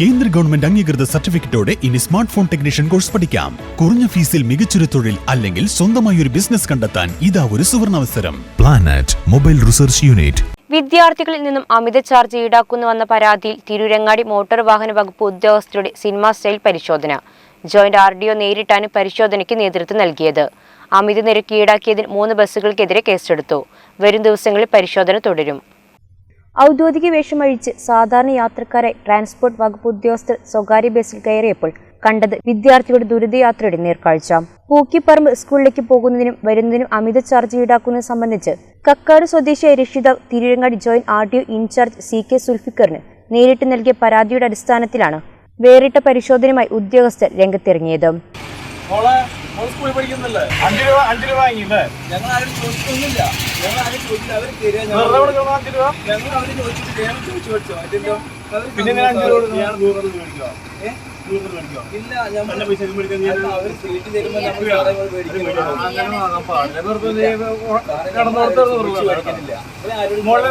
കേന്ദ്ര ഗവൺമെന്റ് അംഗീകൃത സർട്ടിഫിക്കറ്റോടെ ഇനി സ്മാർട്ട് ഫോൺ ടെക്നീഷ്യൻ കോഴ്സ് പഠിക്കാം. കുറഞ്ഞ ഫീസിൽ മികച്ചൊരു തൊഴിൽ അല്ലെങ്കിൽ സ്വന്തമായി ഒരു ബിസിനസ് കണ്ടെത്താൻ ഇതാ ഒരു സുവർണാവസരം. പ്ലാനറ്റ് മൊബൈൽ റിസർച്ച് യൂണിറ്റ് വിദ്യാർത്ഥികളിൽ നിന്നും അമിത ചാർജ് ഈടാക്കുന്നുവെന്ന പരാതിയിൽ തിരൂരങ്ങാടി മോട്ടോർ വാഹന വകുപ്പ് ഉദ്യോഗസ്ഥരുടെ സിനിമാ സ്റ്റൈൽ പരിശോധന. ജോയിന്റ് ആർ ഡി ഒ നേരിട്ടാണ് പരിശോധനയ്ക്ക് നേതൃത്വം നൽകിയത്. അമിത നിരക്ക് ഈടാക്കിയതിന് മൂന്ന് ബസ്സുകൾക്കെതിരെ കേസെടുത്തു. വരും ദിവസങ്ങളിൽ പരിശോധന തുടരും. ഔദ്യോഗിക വേഷമഴിച്ച് സാധാരണ യാത്രക്കാരെ ട്രാൻസ്പോർട്ട് വകുപ്പ് ഉദ്യോഗസ്ഥർ സ്വകാര്യ ബസ്സിൽ കയറിയപ്പോൾ കണ്ടത് വിദ്യാർത്ഥികളുടെ ദുരിതയാത്രയുടെ നേർക്കാഴ്ച. പൂക്കിപ്പറമ്പ് സ്കൂളിലേക്ക് പോകുന്നതിനും വരുന്നതിനും അമിത ചാർജ് ഈടാക്കുന്നത് സംബന്ധിച്ച് കക്കാട് സ്വദേശിയായ രക്ഷിതാവ് Tirurangadi joint R D incharge C K സുൽഫിക്കറിന് നേരിട്ട് നൽകിയ പരാതിയുടെ അടിസ്ഥാനത്തിലാണ് വേറിട്ട പരിശോധനയുമായി ഉദ്യോഗസ്ഥർ രംഗത്തിറങ്ങിയത്. സ്കൂളിൽ പഠിക്കുന്നില്ലേ അഞ്ച് രൂപ അഞ്ച് രൂപ വാങ്ങിയില്ലേ ഞങ്ങൾ ആരും ചോദിച്ചൊന്നുമില്ല ഞങ്ങൾ ആരും ചോദിച്ചില്ല അവർ വെറുതെ കൊടുക്കണം അഞ്ച് രൂപ ഞങ്ങൾ അവർ ചോദിച്ചിട്ട് ഞാൻ ചോദിച്ചു പഠിച്ചോ അതിന്റെ പിന്നെ ഞാൻ അഞ്ചു രൂപ ഞാൻ നൂറ് രൂപ മേടിക്കോ നൂറ് മേടിക്കോ ഇല്ല ഞാൻ പൈസ മേടിക്കാൻ അവർ സീറ്റ് തരുമ്പോൾ വെറുതെ കടന്നു മോളെ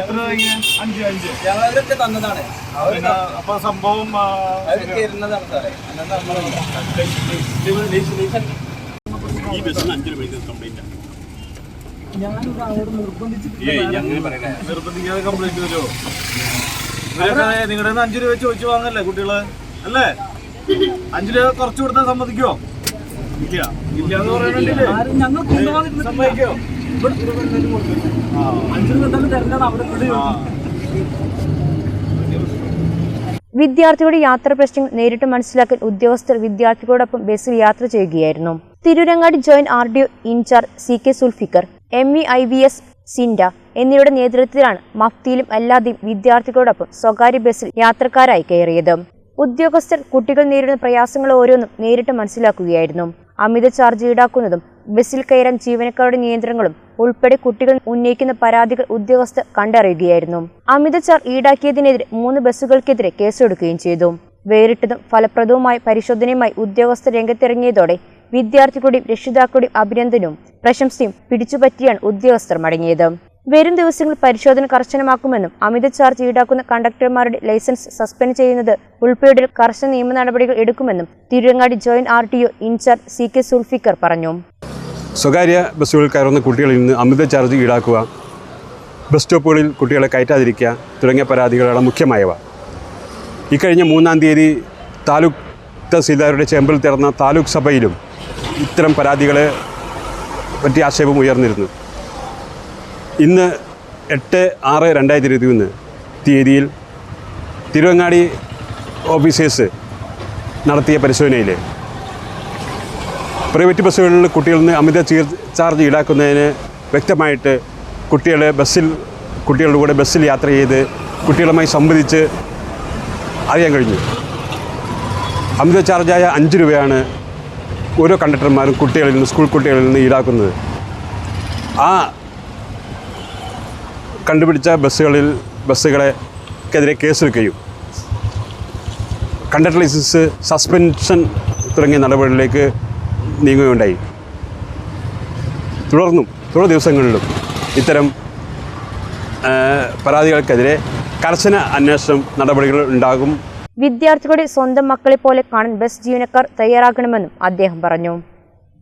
എത്ര അഞ്ച് അഞ്ച്. ഞങ്ങളവരൊക്കെ തന്നതാണ്. അപ്പൊ സംഭവം സാറേ. ഈ ബസ്സിന് അഞ്ച് രൂപയ്ക്ക് കംപ്ലൈന്റ് നിർബന്ധിക്കാതെ കംപ്ലൈന്റ് വരുമോ? നിങ്ങളുടെ അഞ്ചു രൂപ ചോദിച്ചു വാങ്ങല്ലേ കുട്ടികൾ? അല്ലേ? അഞ്ചു രൂപ കുറച്ചു കൊടുത്താൽ സമ്മതിക്കോ ഇല്ല. ഇല്ല എന്ന് സമ്മതിക്കോ? ആ. വിദ്യാർത്ഥികളുടെ യാത്രാ പ്രശ്നങ്ങൾ നേരിട്ട് മനസ്സിലാക്കാൻ ഉദ്യോഗസ്ഥർ വിദ്യാർത്ഥികളോടൊപ്പം ബസ്സിൽ യാത്ര ചെയ്യുകയായിരുന്നു. Tirurangadi joint R D O incharge C K Sulfikar M E I V S Sinda എന്നിവരുടെ നേതൃത്വത്തിലാണ് മഫ്തിയിലും അല്ലാതെയും വിദ്യാർത്ഥികളോടൊപ്പം സ്വകാര്യ ബസ്സിൽ യാത്രക്കാരായി കയറിയത്. ഉദ്യോഗസ്ഥർ കുട്ടികൾ നേരിടുന്ന പ്രയാസങ്ങൾ ഓരോന്നും നേരിട്ട് മനസ്സിലാക്കുകയായിരുന്നു. അമിത ചാർജ് ഈടാക്കുന്നതും ബസ്സിൽ കയറാൻ ജീവനക്കാരുടെ നിയന്ത്രണങ്ങളും ഉൾപ്പെടെ കുട്ടികൾ ഉന്നയിക്കുന്ന പരാതികൾ ഉദ്യോഗസ്ഥർ കണ്ടറിയുകയായിരുന്നു. അമിത ചാർ ഈടാക്കിയതിനെതിരെ മൂന്ന് ബസ്സുകൾക്കെതിരെ കേസെടുക്കുകയും ചെയ്തു. വേറിട്ടതും ഫലപ്രദവുമായ പരിശോധനയുമായി ഉദ്യോഗസ്ഥർ രംഗത്തിറങ്ങിയതോടെ വിദ്യാർത്ഥികളുടെയും രക്ഷിതാക്കളുടെയും അഭിനന്ദനവും പ്രശംസയും പിടിച്ചുപറ്റിയാണ് ഉദ്യോഗസ്ഥർ മടങ്ങിയത്. വരും ദിവസങ്ങളിൽ പരിശോധന കർശനമാക്കുമെന്നും അമിത ചാർജ് ഈടാക്കുന്ന കണ്ടക്ടർമാരുടെ ലൈസൻസ് സസ്പെൻഡ് ചെയ്യുന്നത് ഉൾപ്പെടെ കർശന നിയമ നടപടികൾ എടുക്കുമെന്നും Thiruvangadi joint R T O incharge C K Sulfikar പറഞ്ഞു. സ്വകാര്യ ബസ്സുകളിൽ കയറുന്ന കുട്ടികളിൽ നിന്ന് അമിത ചാർജ് ഈടാക്കുക ബസ് സ്റ്റോപ്പുകളിൽ കുട്ടികളെ കയറ്റാതിരിക്കുക തുടങ്ങിയ പരാതികളാണ് മുഖ്യമായവ. ഇക്കഴിഞ്ഞ മൂന്നാം തീയതി താലൂക്ക് തഹസീൽദാരുടെ ചേമ്പിൽ തീർന്ന താലൂക്ക് സഭയിലും ഇത്തരം പരാതികളെ പറ്റി ആക്ഷേപം ഉയർന്നിരുന്നു. ഇന്ന് എട്ട് ആറ് രണ്ടായിരത്തി ഇരുപത്തി ഒന്ന് തീയതിയിൽ തിരുവങ്ങാടി ഓഫീസേഴ്സ് നടത്തിയ പരിശോധനയിൽ പ്രൈവറ്റ് ബസ്സുകളിൽ കുട്ടികളിൽ നിന്ന് അമിത ചീർ- ചാർജ് ഈടാക്കുന്നതിന് വ്യക്തമായിട്ട് കുട്ടികളെ ബസ്സിൽ കുട്ടികളുടെ കൂടെ ബസ്സിൽ യാത്ര ചെയ്ത് കുട്ടികളുമായി സംവദിച്ച് അറിയാൻ കഴിഞ്ഞു. അമിത ചാർജായ അഞ്ച് രൂപയാണ് ഓരോ കണ്ടക്ടർമാരും കുട്ടികളിൽ നിന്ന് സ്കൂൾ കുട്ടികളിൽ നിന്ന് ഈടാക്കുന്നത്. ആ കണ്ടുപിടിച്ച ബസ്സുകളിൽ ബസ്സുകളെക്കെതിരെ കേസെടുക്കുകയും കണ്ടക്ടർ ലൈസൻസ് സസ്പെൻഷൻ തുടങ്ങിയ നടപടികളിലേക്ക് നീങ്ങുകയുണ്ടായി. തുടർന്നും തുടർ ദിവസങ്ങളിലും ഇത്തരം പരാതികൾക്കെതിരെ കർശന അന്വേഷണം നടപടികൾ ഉണ്ടാകും. വിദ്യാർത്ഥികളുടെ സ്വന്തം മക്കളെ പോലെ കാണാൻ ബസ് ജീവനക്കാർ തയ്യാറാകണമെന്നും അദ്ദേഹം പറഞ്ഞു.